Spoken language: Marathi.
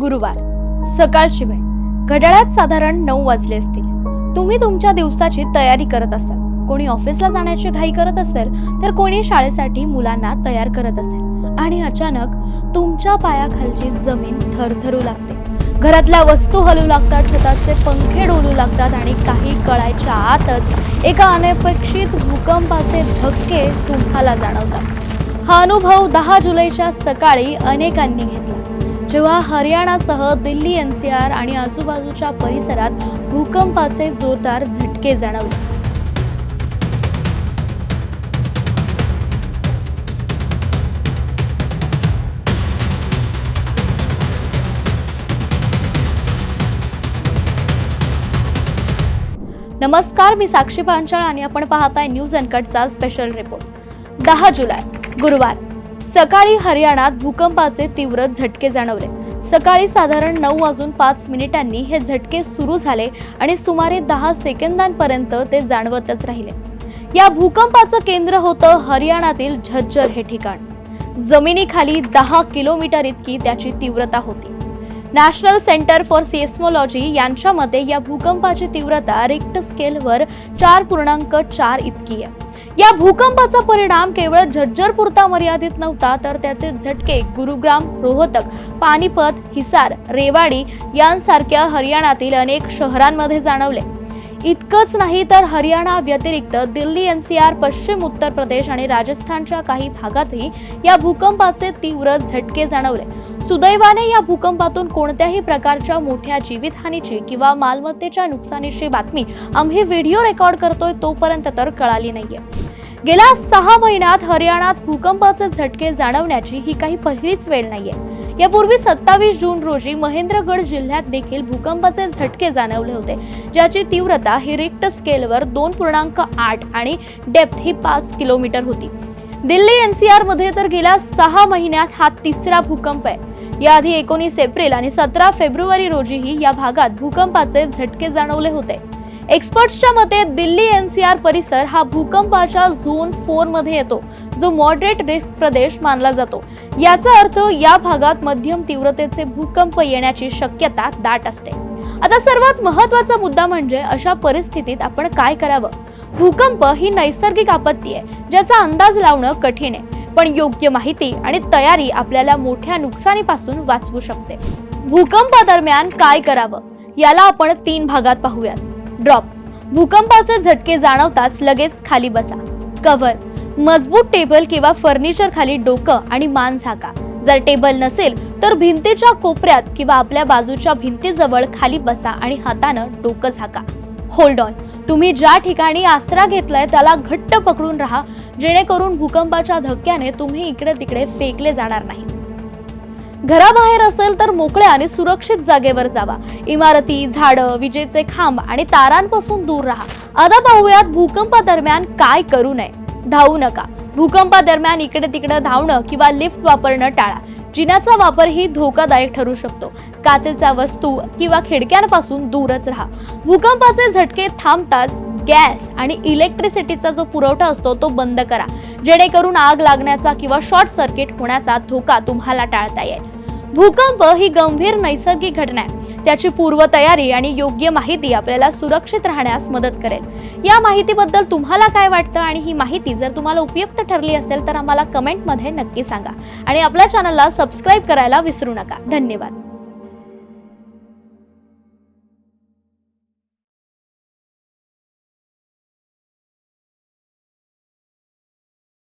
गुरुवार. सकाळची वेळ घड्याळात साधारण नऊ वाजले असतील. तुम्ही तुमच्या दिवसाची तयारी करत असाल. कोणी ऑफिसला जाण्याची घाई करत असेल तर कोणी शाळेसाठी मुलांना तयार करत असेल. आणि अचानक तुमच्या पायाखालची जमीन थरथरू लागते. घरातल्या वस्तू हलू लागतात छताचे पंखे डोलू लागतात आणि काही कळायच्या आतच एका अनपेक्षित भूकंपाचे धक्के तुम्हाला जाणवतात. हा अनुभव दहा जुलैच्या सकाळी अनेकांनी घेतला. जेव्हा हरियाणासह दिल्ली एनसीआर आणि आजूबाजूच्या परिसरात भूकंपाचे जोरदार झटके जाणवले. नमस्कार मी साक्षी पांचाळ आणि आपण पाहताय न्यूज अनकटचा स्पेशल रिपोर्ट दहा जुलै गुरुवार. सकाळी हरियाणात भूकंपाचे तीव्र झटके जाणवले. सकाळी साधारण नऊ वाजून पाच मिनिटांनी हे झटके सुरू झाले आणि सुमारे दहा सेकंदांपर्यंत ते जाणवतच राहिले. या भूकंपाचं केंद्र होतं हरियाणातील झज्जर हे ठिकाण. जमिनीखाली दहा किलोमीटर इतकी त्याची तीव्रता होती. नॅशनल सेंटर फॉर सिएस्मॉलॉजी यांच्या मते या भूकंपाची तीव्रता रिक्ट स्केलवर चार पूर्णांक चार इतकी आहे. या भूकंपाचा परिणाम केवळ झज्जर पुरता मर्यादित नव्हता तर त्याचे झटके गुरुग्राम रोहतक पानिपत हिसार रेवाडी यांसारख्या हरियाणातील अनेक शहरांमध्ये जाणवले. इतकंच नाही तर हरियाणा व्यतिरिक्त दिल्ली एनसीआर पश्चिम उत्तर प्रदेश आणि राजस्थानच्या काही भागातही या भूकंपाचे तीव्र झटके जाणवले. सुदैवाने या भूकंपातून कोणत्याही प्रकारच्या मोठ्या जीवितहानीची किंवा मालमत्तेच्या नुकसानीची बातमी आम्ही व्हिडिओ रेकॉर्ड करतोय तोपर्यंत तर कळाली नाहीये. गेल्या सहा महिन्यात हरियाणात भूकंपाचे झटके जाणवण्याची ही काही पहिलीच वेळ नाहीये. यापूर्वी सत्तावीस जून रोजी महेंद्रगड जिल्ह्यात देखील भूकंपाचे झटके जाणवले होते ज्याची तीव्रता ही रिक्ट स्केलवर दोन पूर्णांक आठ आणि डेप्थ ही पाच किलोमीटर होती. दिल्ली एनसीआरमध्ये तर गेल्या सहा महिन्यात हा तिसरा भूकंप आहे. याआधी एकोणीस एप्रिल आणि सतरा फेब्रुवारी रोजीही या भागात भूकंपाचे झटके जाणवले होते. एक्सपर्ट्सच्या मते दिल्ली एनसीआर परिसर हा भूकंपाच्या झोन फोरमध्ये येतो. जो मॉडरेट रिस्क प्रदेश मानला जातो. याचा अर्थ या भागात मध्यम तीव्रतेचे भूकंप येण्याची शक्यता दाट असते. आता सर्वात महत्त्वाचा मुद्दा म्हणजे अशा परिस्थितीत आपण काय करावं? भूकंप ही नैसर्गिक आपत्ती आहे ज्याचा अंदाज लावणं कठीण आहे पण योग्य माहिती आणि तयारी आपल्याला मोठ्या नुकसानीपासून वाचवू शकते. भूकंपादरम्यान काय करावं? याला आपण तीन भागात पाहूयात. ड्रॉप भूकंपाचे झटके जाणवताच लगेच खाली बसा. कव्हर मजबूत टेबल किंवा फर्निचर खाली डोकं आणि मान झाका. जर टेबल नसेल तर भिंतीच्या कोपऱ्यात किंवा आपल्या बाजूच्या भिंतीजवळ खाली बसा आणि हातानं डोकं झाका. होल्ड ऑन तुम्ही ज्या ठिकाणी आसरा घेतलाय त्याला घट्ट पकडून राहा. जेणेकरून भूकंपाच्या धक्क्याने तुम्ही इकडे तिकडे फेकले जाणार नाही. घराबाहेर असेल तर मोकळ्या आणि सुरक्षित जागेवर जावा. इमारती झाडं विजेचे खांब आणि तारांपासून दूर राहा. आता पाहूयात भूकंपादरम्यान काय करू नये. धावू नका. भूकंपादरम्यान इकडे तिकडे धावणं किंवा लिफ्ट वापरणं टाळा. जिन्याचा वापर ही धोकादायक ठरू शकतो. काचेच्या वस्तू किंवा खिडक्यांपासून दूरच राहा. भूकंपाचे झटके थांबताच गॅस आणि इलेक्ट्रिसिटीचा जो पुरवठा असतो तो बंद करा. जेणेकरून आग लागण्याचा किंवा शॉर्ट सर्किट होण्याचा धोका तुम्हाला टाळता येईल. भूकंप ही गंभीर नैसर्गिक घटना आहे. त्याची पूर्वतयारी आणि योग्य माहिती आपल्याला सुरक्षित राहण्यास मदत करेल. या माहितीबद्दल तुम्हाला काय वाटतं? आणि ही माहिती जर तुम्हाला उपयुक्त ठरली असेल तर आम्हाला कमेंटमध्ये नक्की सांगा. आणि आपल्या चॅनलला सबस्क्राईब करायला विसरू नका. धन्यवाद.